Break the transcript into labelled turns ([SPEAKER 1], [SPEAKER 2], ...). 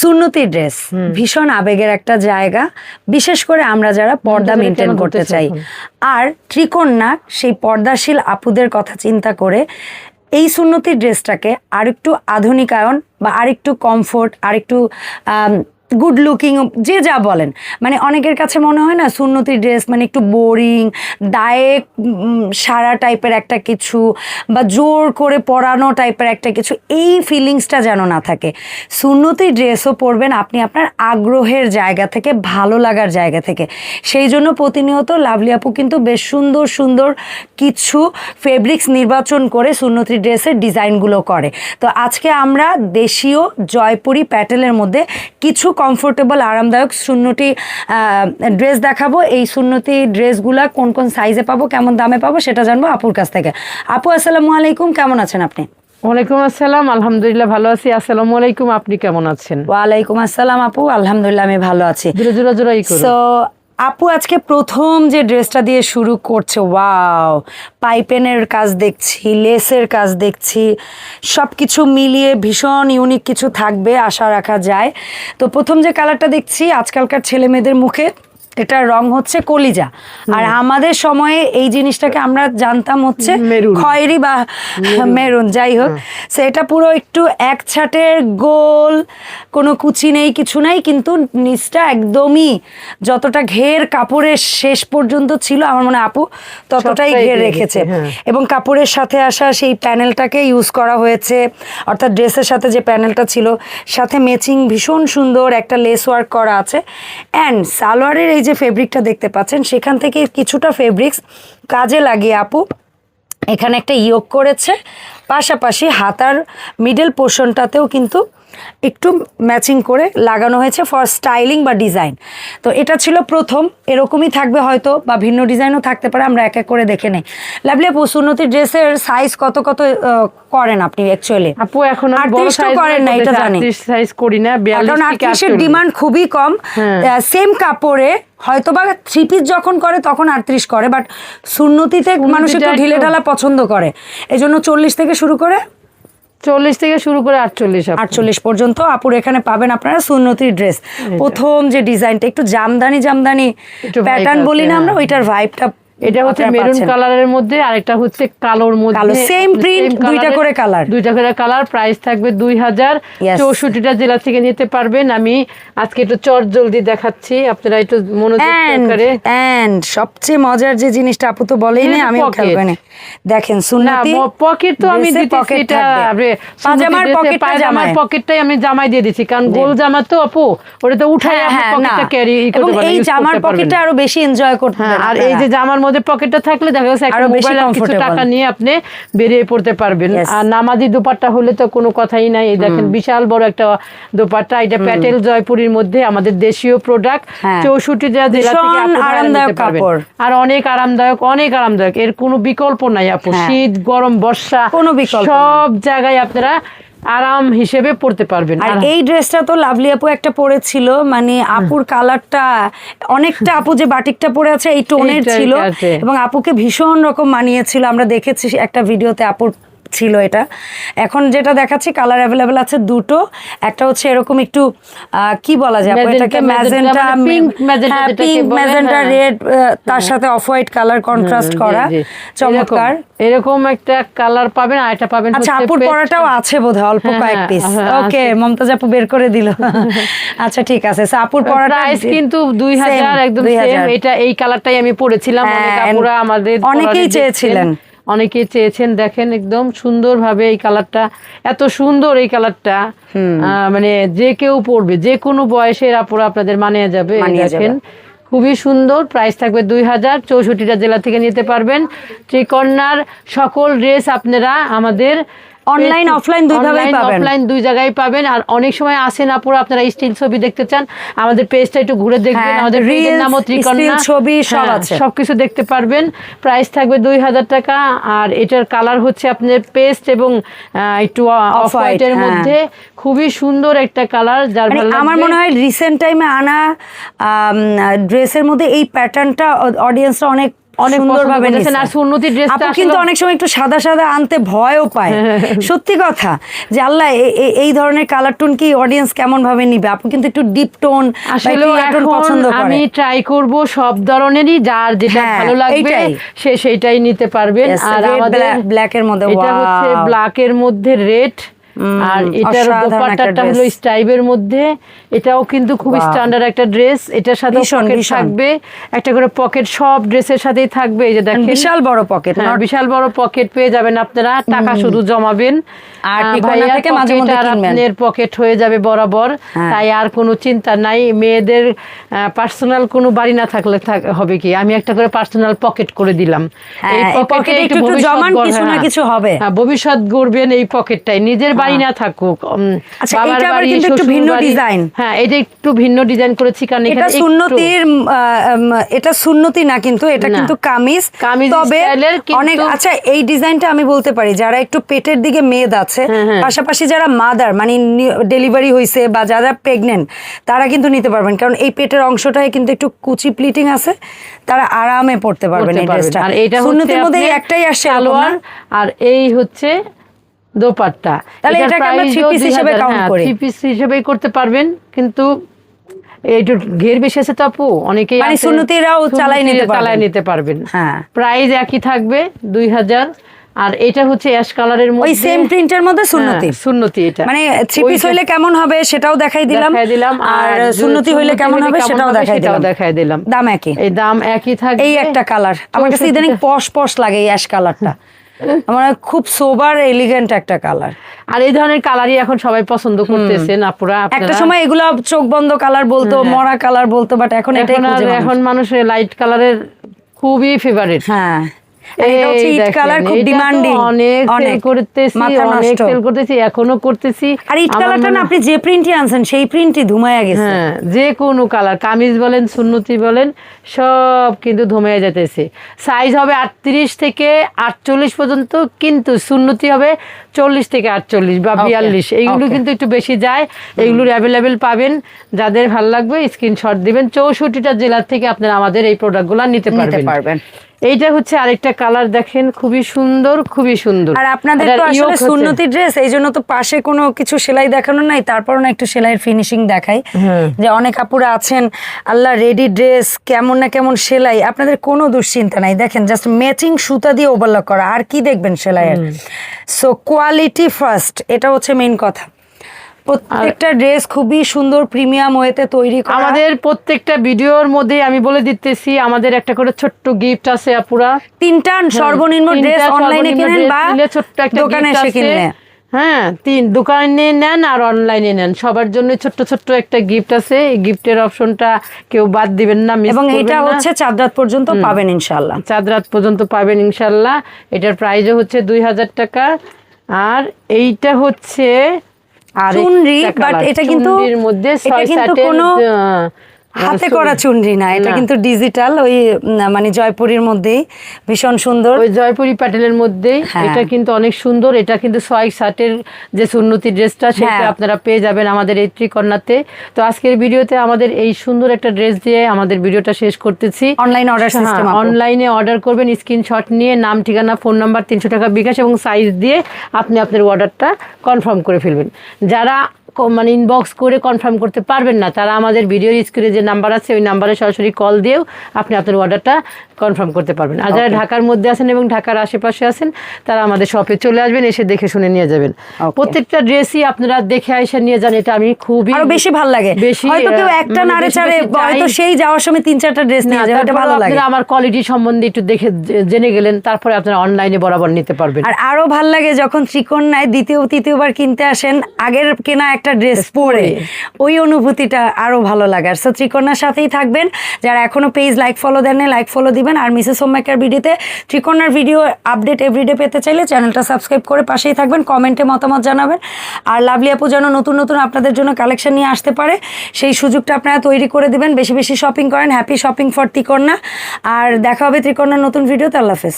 [SPEAKER 1] সুন্নতি ড্রেস ভীষণ আবেগের একটা জায়গা। বিশেষ করে আমরা যারা পর্দা মেনটেন করতে চাই।
[SPEAKER 2] আর
[SPEAKER 1] আর ত্রিকন্যা সেই পর্দাশীল আপুদের কথা চিন্তা করে এই সুন্নতি ড্রেসটাকে আরেকটু আধুনিকায়ন বা আরেকটু কমফোর্ট আরেকটু গুড লুকিং যে যা বলেন। মানে অনেকের কাছে মনে হয় না, সুন্নতি ড্রেস মানে একটু বোরিং দায়ে সারা টাইপের একটা কিছু বা জোর করে পরানো টাইপের একটা কিছু, এই ফিলিংসটা যেন না থাকে। সুন্নতি ড্রেসও পরবেন আপনি আপনার আগ্রহের জায়গা থেকে, ভালো লাগার জায়গা থেকে। সেই জন্য প্রতিনিয়ত লাভলি আপু কিন্তু বেশ সুন্দর সুন্দর কিছু ফেব্রিক্স নির্বাচন করে সুন্নতি ড্রেসের ডিজাইনগুলো করে। তো আজকে আমরা দেশীয় জয়পুরি প্যাটেলের মধ্যে কিছু কমফোর্টেবল আরামদায়ক শূন্যটি ড্রেস দেখাবো। এই শূন্যটি ড্রেসগুলা কোন কোন সাইজে পাবো কেমন দামে পাবো সেটা জানব আপুর কাছ থেকে। আপু আসসালামু আলাইকুম কেমন আছেন আপনি?
[SPEAKER 2] ওয়ালাইকুম আসসালাম আলহামদুলিল্লাহ ভালো আছি। আসসালামু আলাইকুম আপনি কেমন আছেন?
[SPEAKER 1] ওয়ালাইকুম আসসালাম আপু আলহামদুলিল্লাহ আমি ভালো আছি।
[SPEAKER 2] জোরে জোরে জোরাই করুন।
[SPEAKER 1] সো আপু আজকে প্রথম যে ড্রেসটা দিয়ে শুরু করছে, ওয়াও! পাইপেনের কাজ দেখছি, লেসের কাজ দেখছি সব কিছু মিলিয়ে ভীষণ ইউনিক কিছু থাকবে, আশা রাখা যায়। তো প্রথম যে কালারটা দেখছি, আজকালকার ছেলে মেয়েদের মুখে এটার রং হচ্ছে কলিজা। আর আমাদের সময়ে এই জিনিসটাকে আমরা জানতাম হচ্ছে। খয়েরি বা মেরুন। যাই হোক। সো এটা পুরো একটু এক ছাটের গোল কোনো কুচি নেই কিছু নাই কিন্তু নিচটা একদমই যতটা ঘের কাপড়ের শেষ পর্যন্ত ছিল আমার মনে হয় আপু ততটাই ঘের রেখেছে,
[SPEAKER 2] হ্যাঁ।
[SPEAKER 1] এবং কাপড়ের সাথে আসা সেই প্যানেলটাকে ইউজ করা হয়েছে অর্থাৎ ড্রেসের সাথে যে প্যানেলটা ছিল সাথে ম্যাচিং ভীষণ সুন্দর একটা লেস ওয়ার্ক করা আছে। অ্যান্ড সালোয়ারের এই যে ফেব্রিকটা দেখতে পাচ্ছেন, সেখান থেকে কিছুটা ফেব্রিক্স কাজে লাগিয়ে আপু এখানে একটা ইয়োগ করেছে। পাশাপাশি হাতার মিডল পোর্শনটাতেও কিন্তু একটু ম্যাচিং করে লাগানো হয়েছে ফর স্টাইলিং বা ডিজাইন তো এটা ছিল প্রথম এরকমই থাকবে হয়তো বা ভিন্ন ডিজাইনও থাকতে পারে আমরা এক এক করে দেখে নেই। লাভলি আপু সুন্নতি ড্রেসের সাইজ কত কত করেন আপনি অ্যাকচুয়ালি
[SPEAKER 2] আপু এখন বড় সাইজ
[SPEAKER 1] করেন না, এটা জানি।
[SPEAKER 2] সাইজ করি না 42
[SPEAKER 1] কারণ আটত্রিশের ডিমান্ড খুবই কম।
[SPEAKER 2] হ্যাঁ।
[SPEAKER 1] সেম কাপড়ে হয়তো বা থ্রি পিস যখন করে তখন আটত্রিশ করে বাট সুন্নতিতে মানুষ একটু ঢিলে ঢালা পছন্দ করে। এই জন্য চল্লিশ থেকে শুরু করে
[SPEAKER 2] চল্লিশ থেকে শুরু করে আটচল্লিশ
[SPEAKER 1] আটচল্লিশ পর্যন্ত। আপুর এখানে পাবেন আপনারা সুন্নতির ড্রেস। প্রথম যে ডিজাইনটা একটু জামদানি জামদানি প্যাটার্ন বলি না আমরা
[SPEAKER 2] হ্যাঁ।
[SPEAKER 1] ওইটার ভাইবটা
[SPEAKER 2] এটা হচ্ছে মেরুন কালারের মধ্যে আরেকটা হচ্ছে কালোর মধ্যে।
[SPEAKER 1] কালো, same print, দুইটা করে colour।
[SPEAKER 2] দুইটা করে কালার প্রাইস থাকবে দুই হাজার
[SPEAKER 1] Yes.
[SPEAKER 2] চৌষট্টিটা জেলা থেকে নিতে পারবেন। আমি আজকে একটু চট জলদি দেখাচ্ছি। আপনারা একটু মনোযোগ সহকারে
[SPEAKER 1] এন্ড সবচেয়ে মজার যে জিনিসটা আপু তো বলেই না আমি দেখেন
[SPEAKER 2] না পকেট তো আমি দিতেছি এটা
[SPEAKER 1] পাজামার
[SPEAKER 2] পায়জামার
[SPEAKER 1] জামায়।
[SPEAKER 2] পকেটটাই আমি জামাই দিয়ে দিচ্ছি কারণ গোল জামা তো আপু ওটা তো উঠাই
[SPEAKER 1] হ্যাঁ,
[SPEAKER 2] আপনি
[SPEAKER 1] হ্যাঁ,
[SPEAKER 2] পকেটটা ক্যারি
[SPEAKER 1] এবং
[SPEAKER 2] করতে পারবেন
[SPEAKER 1] এই জামার পকেটটা আরও বেশি এনজয় করতে
[SPEAKER 2] হ্যাঁ আর এই যে জামার মধ্যে পকেটটা থাকলে দেখা যাচ্ছে একটা মোবাইল কিছু টাকা নিয়ে আপনি বেরিয়ে পড়তে পারবেন। আর নামাজি দোপাট্টা হলে তো কোনো কথাই নাই। এই দেখেন বিশাল বড় একটা দোপাট্টা। এটা প্যাটেল জয়পুরীর মধ্যে আমাদের দেশীয় প্রোডাক্ট
[SPEAKER 1] হ্যাঁ।
[SPEAKER 2] চৌষট্টি জেলা থেকে আপনি
[SPEAKER 1] আরামদায়ক কাপড়।
[SPEAKER 2] আর অনেক আরামদায়ক অনেক আরামদায়ক। এর কোনো বিকল্প নাই আপু।
[SPEAKER 1] হ্যাঁ।
[SPEAKER 2] শীত গরম বর্ষা
[SPEAKER 1] কোনো বিকল্প
[SPEAKER 2] সব জায়গায় আপনারা আরাম হিসেবে পড়তে পারবেন।
[SPEAKER 1] আর এই ড্রেসটা তো লাভলি আপু একটা পরেছিল মানে আপুর কালারটা অনেকটা আপু যে বাটিকটা পরে আছে এই টোনের ছিল। এবং আপুকে ভীষণ রকম মানিয়েছিল। আমরা দেখেছি একটা ভিডিওতে আপুর ছিল এটা। এখন যেটা দেখাচ্ছি কালার অ্যাভেলেবেল আছে দুটো। একটা হচ্ছে এরকম একটু কি বলা যায় এটাকে ম্যাজেন্টা পিঙ্ক ম্যাজেন্টা
[SPEAKER 2] হ্যাঁ।
[SPEAKER 1] রেড তার সাথে অফ হোয়াইট কালার কন্ট্রাস্ট করা। চমৎকার।
[SPEAKER 2] এরকম- একটা কালার পাবেন আর এটা পাবেন
[SPEAKER 1] আচ্ছা আপুর পরাটাও আছে বোধহয় অল্প
[SPEAKER 2] হ্যাঁ,
[SPEAKER 1] কয়েক
[SPEAKER 2] হ্যাঁ,
[SPEAKER 1] পিস
[SPEAKER 2] হ্যাঁ,
[SPEAKER 1] ওকে মমতাজ আপু বের করে দিল। আচ্ছা ঠিক আছে আপুর পরাটা
[SPEAKER 2] প্রাইস কিন্তু দুই
[SPEAKER 1] Same,
[SPEAKER 2] হাজার একদম সেম এটা এই কালারটাই আমি পরেছিলাম অনেক
[SPEAKER 1] হ্যাঁ,
[SPEAKER 2] আপুরা আমাদের
[SPEAKER 1] অনেকেই চেয়েছিলেন।
[SPEAKER 2] অনেকেই চেয়েছেন দেখেন একদম সুন্দরভাবে এই কালারটা এত সুন্দর এই কালারটা। আহ, মানে যে কেউ পড়বে যে কোনো বয়সের আপুরা আপনাদের মানিয়ে যাবে দেখেন। খুবই সুন্দর প্রাইস থাকবে দুই হাজার চৌষট্টিটা জেলা থেকে নিতে পারবেন। ত্রিকন্যার সকল ড্রেস আপনারা আমাদের
[SPEAKER 1] Online, offline দুইভাবেই পাবেন।
[SPEAKER 2] অফলাইন দুই জায়গায় পাবেন আর অনেক সময় আসেন আপুরা আপনারা স্টিল ছবি দেখতে চান আমাদের পেজটা একটু ঘুরে দেখবেন
[SPEAKER 1] হ্যাঁ,
[SPEAKER 2] আমাদের পেজের
[SPEAKER 1] reels,
[SPEAKER 2] নামও ত্রিকন্যা
[SPEAKER 1] ছবি সব
[SPEAKER 2] হ্যাঁ,
[SPEAKER 1] আছে।
[SPEAKER 2] সবকিছু দেখতে পারবেন প্রাইস থাকবে দুই হাজার টাকা আর এটার কালার হচ্ছে আপনার পেস্ট এবং একটু অফ হোয়াইটের
[SPEAKER 1] হ্যাঁ।
[SPEAKER 2] মধ্যে খুবই সুন্দর একটা কালার যার
[SPEAKER 1] মানে আমার মনে হয় রিসেন্ট টাইমে আনা ড্রেসের মধ্যে এই প্যাটার্নটা অডিয়েন্সরা অনেক
[SPEAKER 2] অনেক
[SPEAKER 1] সুন্দরভাবে
[SPEAKER 2] পছন্দ আর সুন্নতি ড্রেসটা
[SPEAKER 1] কিন্তু অনেক সময় একটু সাদা সাদা আনতে ভয়ও পায়। সত্যি কথা যে আল্লাহ এ- এ- এই ধরনের কালার টোন কি অডিয়েন্স কেমন ভাবে নিবে? আপু কিন্তু একটু ডিপ টোন
[SPEAKER 2] আসলে
[SPEAKER 1] পছন্দ করে।
[SPEAKER 2] আমি ট্রাই করব সব ধরনেরই যার যেটা
[SPEAKER 1] হ্যাঁ,
[SPEAKER 2] ভালো লাগবে সে সেইটাই নিতে পারবেন। আর আমাদের
[SPEAKER 1] black এর মধ্যে,
[SPEAKER 2] এটা হচ্ছে
[SPEAKER 1] wow!
[SPEAKER 2] ব্ল্যাকের মধ্যে রেড আর এটার দোপাট্টাটা হলো স্টাইবের মধ্যে। এটাও কিন্তু খুব স্ট্যান্ডার্ড একটা ড্রেস এটার সাথে পকেট থাকবে। একটা করে পকেট সব ড্রেসের সাথেই থাকবে এই যে দেখেন।
[SPEAKER 1] বিশাল বড় পকেট
[SPEAKER 2] হ্যাঁ, বিশাল বড় পকেট পেয়ে যাবেন আপনারা। টাকা শুধু জমাবেন।
[SPEAKER 1] আর ঠিকানা থেকে মাঝে মধ্যে।
[SPEAKER 2] আপনার পকেট হয়ে যাবে বরাবর।
[SPEAKER 1] হ্যাঁ।
[SPEAKER 2] তাই আর কোনো চিন্তা নাই। মেয়েদের পার্সোনাল কোনো বাড়ি না থাকলে হবে কি? আমি একটা করে পার্সোনাল পকেট করে দিলাম।
[SPEAKER 1] হ্যাঁ, এই
[SPEAKER 2] pocket-এ
[SPEAKER 1] একটু জমান, কিছু না কিছু হবে।
[SPEAKER 2] ভবিষ্যৎ গড়বেন এই পকেটটাই নিজের বাড়ি না থাকুক।
[SPEAKER 1] আচ্ছা,
[SPEAKER 2] বাবার
[SPEAKER 1] আবার কিন্তু একটু ভিন্ন
[SPEAKER 2] বাড়ি। হ্যাঁ এটা একটু ভিন্ন ডিজাইন করেছি কারণ
[SPEAKER 1] এটা সুন্নতির উম, আহ, উম, এটা সুন্নতি না কিন্তু এটা কিন্তু কামিজ।
[SPEAKER 2] কামিজ
[SPEAKER 1] তবে অনেক আচ্ছা এই ডিজাইনটা আমি বলতে পারি যারা একটু পেটের দিকে মেদ আছে
[SPEAKER 2] হ্যাঁ,
[SPEAKER 1] পাশাপাশি যারা মাদার মানে ডেলিভারি হয়েছে বা যারা প্রেগনেন্ট তারা কিন্তু নিতে পারবেন। কারণ এই পেটের অংশটায় কিন্তু একটু কুচি প্লিটিং আছে তারা আরামে পড়তে পারবেন এই ড্রেসটা
[SPEAKER 2] আর এটা
[SPEAKER 1] সুন্নতির মধ্যে একটাই এরকম
[SPEAKER 2] আর এই হচ্ছে দোপাট্টা।
[SPEAKER 1] তাহলে এটাকে আমরা three piece হিসেবে count করি।
[SPEAKER 2] থ্রি পিস হিসেবেই করতে পারবেন কিন্তু একটু ঘের বেশি আছে তো আপু অনেকেই
[SPEAKER 1] মানে সুন্নতিরাও চালাই নিতে
[SPEAKER 2] সুন্নতিরা চালাই নিতে পারবেন।
[SPEAKER 1] হ্যাঁ।
[SPEAKER 2] প্রাইস একই থাকবে দুই হাজার আর এটা হচ্ছে অ্যাশ কালারের মধ্যে ওই
[SPEAKER 1] সেম প্রিন্টের মধ্যে সুন্নতি
[SPEAKER 2] হ্যাঁ, সুন্নতি। এটা।
[SPEAKER 1] মানে থ্রি পিস হইলে কেমন হবে সেটাও দেখাই দিলাম
[SPEAKER 2] দেখাই দিলাম
[SPEAKER 1] আর সুন্নতি হইলে কেমন হবে সেটাও দেখাই দিলাম।
[SPEAKER 2] দেখাই দিলাম।
[SPEAKER 1] দাম একই।
[SPEAKER 2] এই দাম একই থাকবে।
[SPEAKER 1] এই একটা কালার আমার কাছে ইদানিং পশ পশ লাগে এই অ্যাশ কালারটা আমার খুব সোবার এলিগেন্ট একটা কালার
[SPEAKER 2] আর এই ধরনের কালারই এখন সবাই পছন্দ করতেছেন আপুরা
[SPEAKER 1] একটা সময় এগুলো চোখ বন্ধ কালার বলতো মরা কালার বলতো বাট এখন এটাই
[SPEAKER 2] এখন মানুষের লাইট কালারের খুবই ফেভারিট
[SPEAKER 1] হ্যাঁ। আর এটা হচ্ছে ইট কালার
[SPEAKER 2] অনেক অনেক। করতেছি অনেক সেল করতেছি এখনও করতেছি।
[SPEAKER 1] আর ইট কালারটা না আপনি যে প্রিন্টই আনছেন সেই প্রিন্টই ধুমায়া গেছে।
[SPEAKER 2] হ্যাঁ যে কোনো কালার কামিজ বলেন সুন্নতি বলেন সব কিন্তু ধমে যেতেছে সাইজ হবে আটত্রিশ থেকে আটচল্লিশ পর্যন্ত কিন্তু সুন্নতি হবে চল্লিশ থেকে আটচল্লিশ বা বিয়াল্লিশ। এইগুলো কিন্তু একটু বেশি যায়। এইগুলোর অ্যাভেলেবেল পাবেন। যাদের ভালো লাগবে স্ক্রিনশট দিবেন। চৌষট্টিটা জেলার থেকে আপনারা আমাদের এই প্রোডাক্টগুলো নিতে পারবেন। এইটা হচ্ছে আরেকটা কালার দেখেন খুবই সুন্দর খুবই সুন্দর।
[SPEAKER 1] আর আপনাদের তো আসলে সুন্নতি ড্রেস এই জন্য তো পাশে কোনো কিছু সেলাই দেখানো নাই তারপরও না একটু সেলাইয়ের ফিনিশিং দেখাই। যে অনেক আপুরা আছেন আল্লাহ রেডি ড্রেস কেমন না কেমন সেলাই আপনাদের কোনো দুশ্চিন্তা নাই। দেখেন জাস্ট ম্যাচিং সুতা দিয়ে ওভারলক করা আর কি দেখবেন সেলাইয়ের? সো কোয়ালিটি ফার্স্ট এটা হচ্ছে মেইন কথা। প্রত্যেকটা ড্রেস খুবই সুন্দর প্রিমিয়াম ওয়েতে তৈরি করা।
[SPEAKER 2] আমাদের প্রত্যেকটা ভিডিওর মধ্যে আমি বলে দিতেছি আমাদের একটা করে ছোট্ট গিফট আছে আপুরা।
[SPEAKER 1] তিনটা সর্বনিম্ন ড্রেস অনলাইনে কিনেন বা
[SPEAKER 2] ছোট্ট একটা
[SPEAKER 1] দোকানে এসে। কিনলে।
[SPEAKER 2] হ্যাঁ তিন দোকানে নেন আর অনলাইনে নেন। সবার জন্য ছোট্ট ছোট্ট একটা গিফট আছে। এই গিফটের অপশনটা কেউ বাদ দিবেন না
[SPEAKER 1] এবং এটা হচ্ছে চাঁদ রাত পর্যন্ত পাবেন ইনশাল্লাহ
[SPEAKER 2] চাঁদ রাত পর্যন্ত পাবেন ইনশাল্লাহ এটার প্রাইসও হচ্ছে দুই হাজার টাকা। আর এইটা হচ্ছে
[SPEAKER 1] চুনরি, বাট এটা কিন্তু-
[SPEAKER 2] মধ্যে
[SPEAKER 1] এটা কিন্তু কোনো- হাতে করা চুনরি না এটা কিন্তু ডিজিটাল ওই মানে জয়পুরীর মধ্যেই ভীষণ সুন্দর।
[SPEAKER 2] ওই জয়পুরি প্যাটেলের মধ্যেই
[SPEAKER 1] হ্যাঁ।
[SPEAKER 2] এটা কিন্তু অনেক সুন্দর এটা কিন্তু ছয় শার্টের যে সুন্নতি ড্রেসটা সেটা
[SPEAKER 1] হ্যাঁ।
[SPEAKER 2] আপনারা পেয়ে যাবেন আমাদের এই ত্রিকন্যাতে। তো আজকের ভিডিওতে আমাদের এই সুন্দর একটা ড্রেস দিয়ে আমাদের ভিডিওটা শেষ করতেছি।
[SPEAKER 1] অনলাইন অর্ডার সিস্টেম
[SPEAKER 2] অনলাইনে অর্ডার করবেন স্ক্রিনশট নিয়ে নাম ঠিকানা ফোন নাম্বার তিনশো টাকা বিকাশ এবং সাইজ দিয়ে আপনি আপনার অর্ডারটা কনফার্ম করে ফেলবেন। যারা মানে ইনবক্স করে কনফার্ম করতে পারবেন না। তারা আমাদের ভিডিওর স্ক্রিনে যে নাম্বার আছে ওই নাম্বারে সরাসরি কল দিয়েও আপনি আপনার অর্ডারটা কনফার্ম করতে পারবেন। আর যারা ঢাকার মধ্যে আছেন এবং ঢাকার আশেপাশে আছেন তারা আমাদের শপে চলে আসবেন এসে দেখে শুনে নিয়ে যাবেন। প্রত্যেকটা ড্রেসই আপনারা দেখে এসে নিয়ে যান এটা আমি খুবই
[SPEAKER 1] আরও বেশি ভালো লাগে।
[SPEAKER 2] বেশি,
[SPEAKER 1] হয়তো কেউ একটা
[SPEAKER 2] মানে
[SPEAKER 1] নাড়ে চাড়ে হয়তো সেই যাওয়ার সময় তিন চারটা ড্রেস নিয়ে যাবে এটা ভালো লাগে।
[SPEAKER 2] আমার কোয়ালিটি সম্বন্ধে একটু দেখে জেনে গেলেন তারপরে আপনারা অনলাইনে বরাবর নিতে পারবেন।
[SPEAKER 1] আর আরও ভালো লাগে যখন ত্রিকোণায় দ্বিতীয় তৃতীয়বার কিনতে আসেন আগের কেনা একটা ড্রেস পরে। ওই অনুভূতিটা আরও ভালো লাগার। সো ত্রিকোণার সাথেই থাকবেন। যারা এখনও পেজ লাইক ফলো দেন লাইক ফলো দিবেন। আর মিসেস হোমমেকার ভিডিওতে ত্রিকোণার ভিডিও আপডেট এভরিডে পেতে চাইলে চ্যানেলটা সাবস্ক্রাইব করে পাশেই থাকবেন কমেন্টে মতামত জানাবেন। আর লাভলি আপু যেন নতুন নতুন আপনাদের জন্য কালেকশন নিয়ে আসতে পারে সেই সুযোগটা আপনারা তৈরি করে দিবেন। বেশি বেশি শপিং করেন। Happy shopping for Trikona. আর দেখা হবে ত্রিকোণার নতুন ভিডিওতে আল্লাহ হাফেজ।